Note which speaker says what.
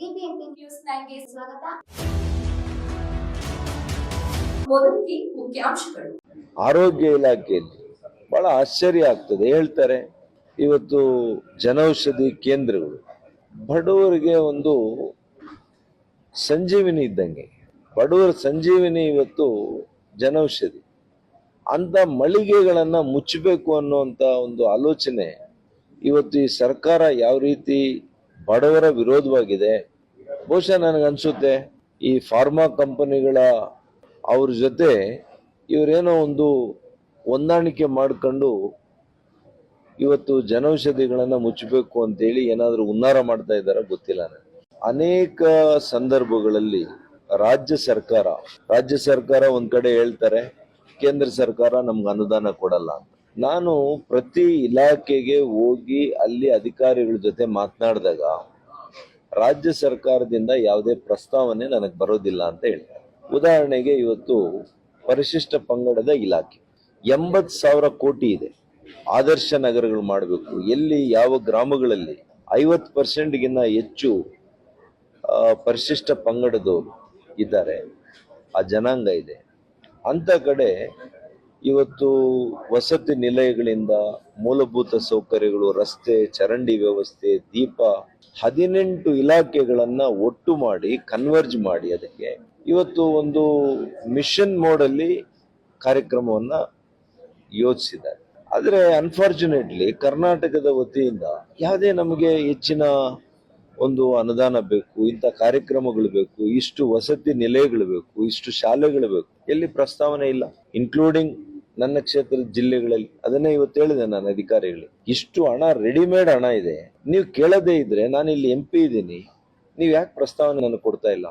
Speaker 1: BBMP news ನೈನ್ಗೆ ಸ್ವಾಗತ. ಮೊದಲಿಗೆ ಮುಖ್ಯಾಂಶಗಳು.
Speaker 2: ಆರೋಗ್ಯ ಇಲಾಖೆಯಲ್ಲಿ ಬಹಳ ಆಶ್ಚರ್ಯ ಆಗ್ತದೆ. ಹೇಳ್ತಾರೆ, ಇವತ್ತು ಜನೌಷಧಿ ಕೇಂದ್ರಗಳು. ಬಡವರಿಗೆ ಒಂದು ಸಂಜೀವಿನಿ ಇದ್ದಂಗೆ. ಬಡವರ ಸಂಜೀವಿನಿ ಇವತ್ತು ಜನೌಷಧಿ. ಅಂತ ಮಳಿಗೆಗಳನ್ನ ಮುಚ್ಚಬೇಕು ಅನ್ನುವಂತ ಒಂದು ಆಲೋಚನೆ ಇವತ್ತು ಈ ಸರ್ಕಾರ ಯಾವ ರೀತಿ ಬಡವರ ವಿರೋಧವಾಗಿದೆ. ಬಹುಶಃ ನನಗನ್ಸುತ್ತೆ, ಈ ಫಾರ್ಮಾ ಕಂಪನಿಗಳ ಅವ್ರ ಜೊತೆ ಇವರೇನೋ ಒಂದು ಹೊಂದಾಣಿಕೆ ಮಾಡ್ಕೊಂಡು ಇವತ್ತು ಜನೌಷಧಿಗಳನ್ನ ಮುಚ್ಚಬೇಕು ಅಂತೇಳಿ ಏನಾದರೂ ಉನ್ನಾರ ಮಾಡ್ತಾ ಇದ್ದಾರ ಗೊತ್ತಿಲ್ಲ ನನಗೆ. ಅನೇಕ ಸಂದರ್ಭಗಳಲ್ಲಿ ರಾಜ್ಯ ಸರ್ಕಾರ ರಾಜ್ಯ ಸರ್ಕಾರ ಒಂದ್ ಕಡೆ ಹೇಳ್ತಾರೆ, ಕೇಂದ್ರ ಸರ್ಕಾರ ನಮ್ಗೆ ಅನುದಾನ ಕೊಡಲ್ಲ ಅಂತ. ನಾನು ಪ್ರತಿ ಇಲಾಖೆಗೆ ಹೋಗಿ ಅಲ್ಲಿ ಅಧಿಕಾರಿಗಳ ಜೊತೆ ಮಾತನಾಡಿದಾಗ ರಾಜ್ಯ ಸರ್ಕಾರದಿಂದ ಯಾವುದೇ ಪ್ರಸ್ತಾವನೆ ನನಗೆ ಬರೋದಿಲ್ಲ ಅಂತ ಹೇಳ್ತಾರೆ. ಉದಾಹರಣೆಗೆ ಇವತ್ತು ಪರಿಶಿಷ್ಟ ಪಂಗಡದ ಇಲಾಖೆ. ಎಂಬತ್ತು ಸಾವಿರ ಕೋಟಿ ಇದೆ. ಆದರ್ಶ ನಗರಗಳು ಮಾಡಬೇಕು. ಎಲ್ಲಿ, ಯಾವ ಗ್ರಾಮಗಳಲ್ಲಿ ಐವತ್ತು ಪರ್ಸೆಂಟ್ಗಿನ್ನ ಹೆಚ್ಚು ಪರಿಶಿಷ್ಟ ಪಂಗಡದವರು ಇದ್ದಾರೆ. ಆ ಜನಾಂಗ ಇದೆ. ಅಂತ ಕಡೆ ಇವತ್ತು ವಸತಿ ನಿಲಯಗಳಿಂದ ಮೂಲಭೂತ ಸೌಕರ್ಯಗಳು, ರಸ್ತೆ, ಚರಂಡಿ ವ್ಯವಸ್ಥೆ, ದೀಪ, ಹದಿನೆಂಟು ಇಲಾಖೆಗಳನ್ನ ಒಟ್ಟು ಮಾಡಿ ಕನ್ವರ್ಜ್ ಮಾಡಿ ಅದಕ್ಕೆ. ಇವತ್ತು ಒಂದು ಮಿಷನ್ ಮೋಡಲ್ಲಿ ಕಾರ್ಯಕ್ರಮವನ್ನ ಯೋಚಿಸಿದ್ದಾರೆ. ಆದರೆ ಅನ್ಫಾರ್ಚುನೇಟ್ಲಿ ಕರ್ನಾಟಕದ ವತಿಯಿಂದ ಯಾವುದೇ ನಮಗೆ ಹೆಚ್ಚಿನ ಒಂದು ಅನುದಾನ ಬೇಕು, ಇಂಥ ಕಾರ್ಯಕ್ರಮಗಳು ಬೇಕು, ಇಷ್ಟು ವಸತಿ ನಿಲಯಗಳು ಬೇಕು, ಇಷ್ಟು ಶಾಲೆಗಳು ಬೇಕು, ಎಲ್ಲಿ ಪ್ರಸ್ತಾವನೆ ಇಲ್ಲ. ಇನ್ಕ್ಲೂಡಿಂಗ್ ನನ್ನ ಕ್ಷೇತ್ರದ ಜಿಲ್ಲೆಗಳಲ್ಲಿ, ಅದನ್ನೇ ಇವತ್ತು ಹೇಳಿದೆ ನಾನು ಅಧಿಕಾರಿಗಳಿಗೆ, ಇಷ್ಟು ಹಣ ರೆಡಿಮೇಡ್ ಹಣ ಇದೆ. ನೀವು ಕೇಳದೇ ಇದ್ರೆ ನಾನು ಇಲ್ಲಿ ಎಂ ಪಿ ಇದ್ದೀನಿ ನೀವು ಯಾಕೆ ಪ್ರಸ್ತಾವನೆ ನನಗೆ ಕೊಡ್ತಾ ಇಲ್ಲ?